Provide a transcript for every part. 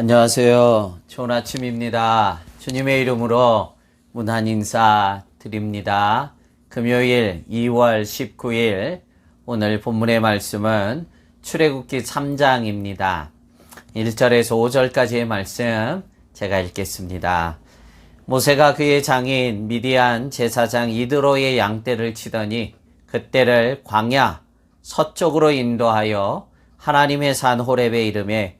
안녕하세요. 좋은 아침입니다. 주님의 이름으로 문안 인사 드립니다. 금요일 2월 19일 오늘 본문의 말씀은 출애굽기 3장입니다. 1절에서 5절까지의 말씀 제가 읽겠습니다. 모세가 그의 장인 미디안 제사장 이드로의 양떼를 치더니 그때를 광야 서쪽으로 인도하여 하나님의 산 호렙에 이름에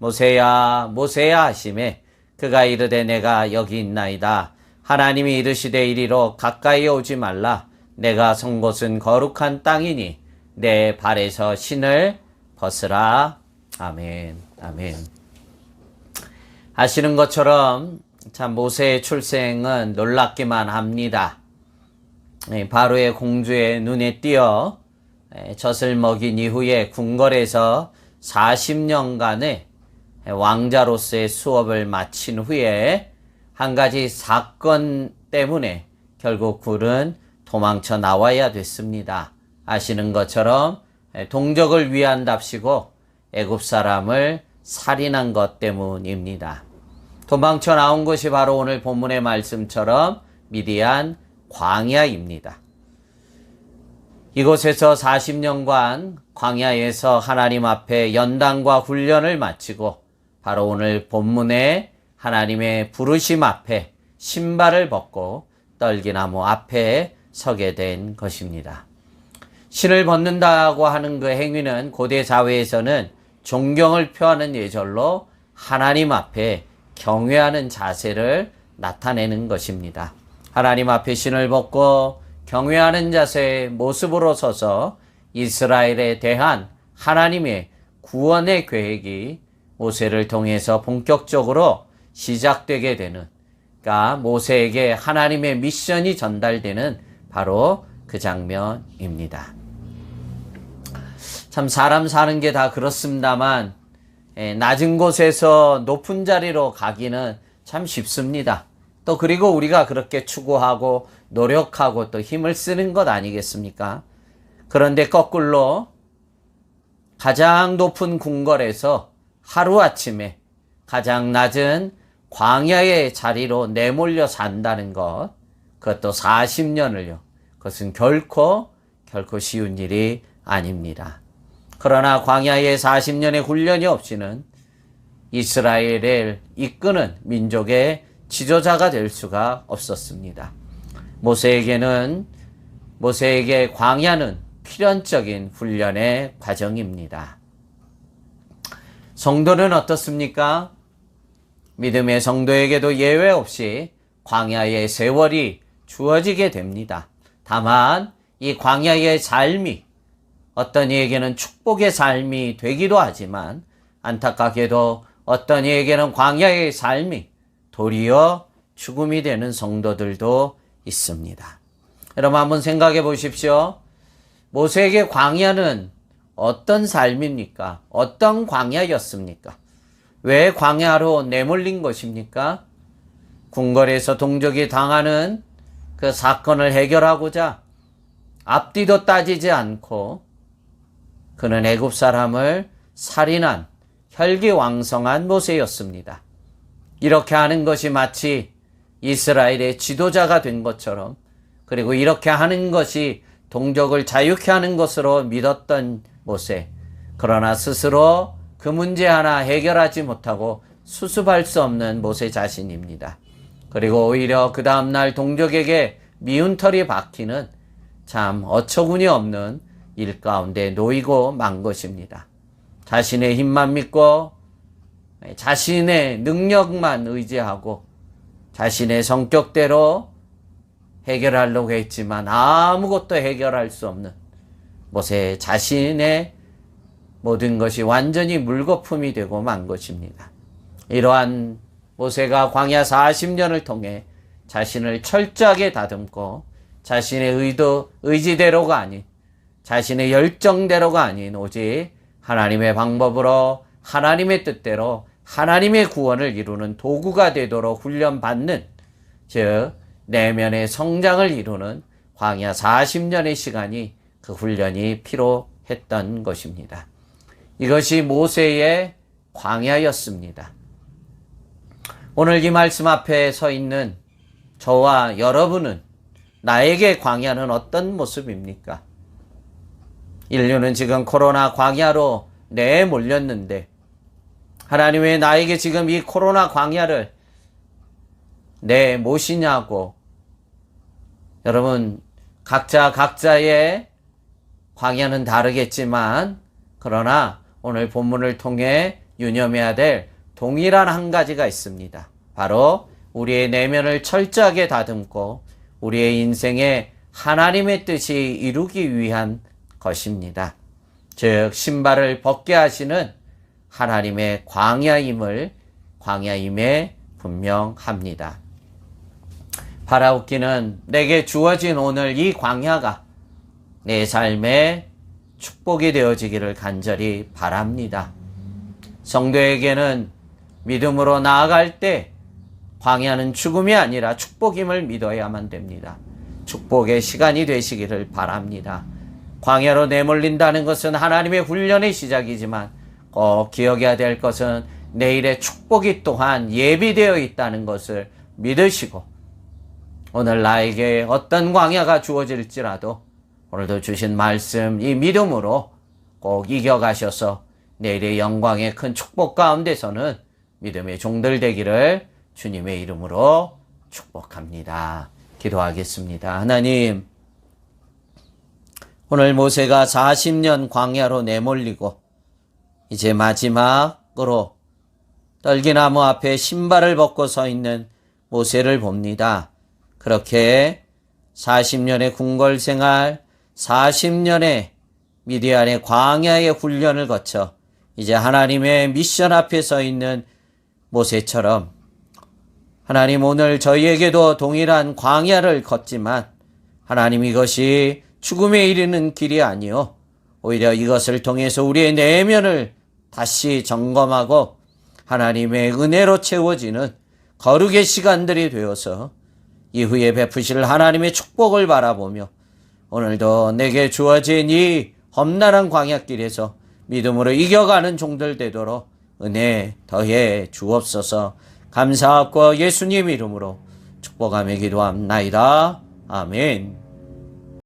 모세야 모세야 하심에 그가 이르되 내가 여기 있나이다. 하나님이 이르시되 이리로 가까이 오지 말라. 내가 선 곳은 거룩한 땅이니 내 발에서 신을 벗으라. 아멘 아멘. 아시는 것처럼 참 모세의 출생은 놀랍기만 합니다. 예, 바로의 공주의 눈에 띄어 예, 젖을 먹인 이후에 궁궐에서 40년간의 왕자로서의 수업을 마친 후에 한 가지 사건 때문에 결국 굴은 도망쳐 나와야 됐습니다. 아시는 것처럼 예, 동족을 위한답시고 애굽 사람을 살인한 것 때문입니다. 도망쳐 나온 것이 바로 오늘 본문의 말씀처럼 미디안 광야입니다. 이곳에서 40년간 광야에서 하나님 앞에 연단과 훈련을 마치고 바로 오늘 본문의 하나님의 부르심 앞에 신발을 벗고 떨기나무 앞에 서게 된 것입니다. 신을 벗는다고 하는 그 행위는 고대 사회에서는 존경을 표하는 예절로 하나님 앞에 경외하는 자세를 나타내는 것입니다. 하나님 앞에 신을 벗고 경외하는 자세의 모습으로 서서 이스라엘에 대한 하나님의 구원의 계획이 모세를 통해서 본격적으로 시작되게 되는, 그러니까 모세에게 하나님의 미션이 전달되는 바로 그 장면입니다. 참 사람 사는 게 다 그렇습니다만 예, 낮은 곳에서 높은 자리로 가기는 참 쉽습니다. 또 그리고 우리가 그렇게 추구하고 노력하고 또 힘을 쓰는 것 아니겠습니까? 그런데 거꾸로 가장 높은 궁궐에서 하루아침에 가장 낮은 광야의 자리로 내몰려 산다는 것, 그것도 40년을요. 그것은 결코, 결코 쉬운 일이 아닙니다. 그러나 광야의 40년의 훈련이 없이는 이스라엘을 이끄는 민족의 지도자가 될 수가 없었습니다. 모세에게는 모세에게 광야는 필연적인 훈련의 과정입니다. 성도는 어떻습니까? 믿음의 성도에게도 예외 없이 광야의 세월이 주어지게 됩니다. 다만 이 광야의 삶이 어떤 이에게는 축복의 삶이 되기도 하지만 안타깝게도 어떤 이에게는 광야의 삶이 도리어 죽음이 되는 성도들도 있습니다. 여러분 한번 생각해 보십시오. 모세에게 광야는 어떤 삶입니까? 어떤 광야였습니까? 왜 광야로 내몰린 것입니까? 궁궐에서 동족이 당하는 그 사건을 해결하고자 앞뒤도 따지지 않고 그는 애굽 사람을 살인한 혈기왕성한 모세였습니다. 이렇게 하는 것이 마치 이스라엘의 지도자가 된 것처럼 그리고 이렇게 하는 것이 동족을 자유케 하는 것으로 믿었던 모세. 그러나 스스로 그 문제 하나 해결하지 못하고 수습할 수 없는 모세 자신입니다. 그리고 오히려 그 다음날 동족에게 미운 털이 박히는 참 어처구니 없는 일 가운데 놓이고 만 것입니다. 자신의 힘만 믿고 자신의 능력만 의지하고 자신의 성격대로 해결하려고 했지만 아무것도 해결할 수 없는 모세 자신의 모든 것이 완전히 물거품이 되고 만 것입니다. 이러한 모세가 광야 40년을 통해 자신을 철저하게 다듬고 자신의 의도, 의지대로가 아닌 자신의 열정대로가 아닌 오직 하나님의 방법으로 하나님의 뜻대로 하나님의 구원을 이루는 도구가 되도록 훈련받는 즉 내면의 성장을 이루는 광야 40년의 시간이 그 훈련이 필요했던 것입니다. 이것이 모세의 광야였습니다. 오늘 이 말씀 앞에 서 있는 저와 여러분은 나에게 광야는 어떤 모습입니까? 인류는 지금 코로나 광야로 내몰렸는데 하나님 왜 나에게 지금 이 코로나 광야를 내모시냐고 여러분 각자 각자의 광야는 다르겠지만 그러나 오늘 본문을 통해 유념해야 될 동일한 한 가지가 있습니다. 바로 우리의 내면을 철저하게 다듬고 우리의 인생에 하나님의 뜻이 이루기 위한 것입니다. 즉 신발을 벗게 하시는 하나님의 광야임을 광야임에 분명합니다. 바라옵기는 내게 주어진 오늘 이 광야가 내 삶의 축복이 되어지기를 간절히 바랍니다. 성도에게는 믿음으로 나아갈 때 광야는 죽음이 아니라 축복임을 믿어야만 됩니다. 축복의 시간이 되시기를 바랍니다. 광야로 내몰린다는 것은 하나님의 훈련의 시작이지만 꼭 기억해야 될 것은 내일의 축복이 또한 예비되어 있다는 것을 믿으시고 오늘 나에게 어떤 광야가 주어질지라도 오늘도 주신 말씀 이 믿음으로 꼭 이겨가셔서 내일의 영광의 큰 축복 가운데서는 믿음의 종들 되기를 주님의 이름으로 축복합니다. 기도하겠습니다. 하나님, 오늘 모세가 40년 광야로 내몰리고 이제 마지막으로 떨기나무 앞에 신발을 벗고 서 있는 모세를 봅니다. 그렇게 40년의 궁궐 생활, 40년의 미디안의 광야의 훈련을 거쳐 이제 하나님의 미션 앞에 서 있는 모세처럼 하나님 오늘 저희에게도 동일한 광야를 걷지만 하나님 이것이 죽음에 이르는 길이 아니요. 오히려 이것을 통해서 우리의 내면을 다시 점검하고 하나님의 은혜로 채워지는 거룩의 시간들이 되어서 이후에 베푸실 하나님의 축복을 바라보며 오늘도 내게 주어진 이 험난한 광야길에서 믿음으로 이겨가는 종들 되도록 은혜 더해 주옵소서 감사하고 예수님 이름으로 축복하며 기도합나이다. 아멘.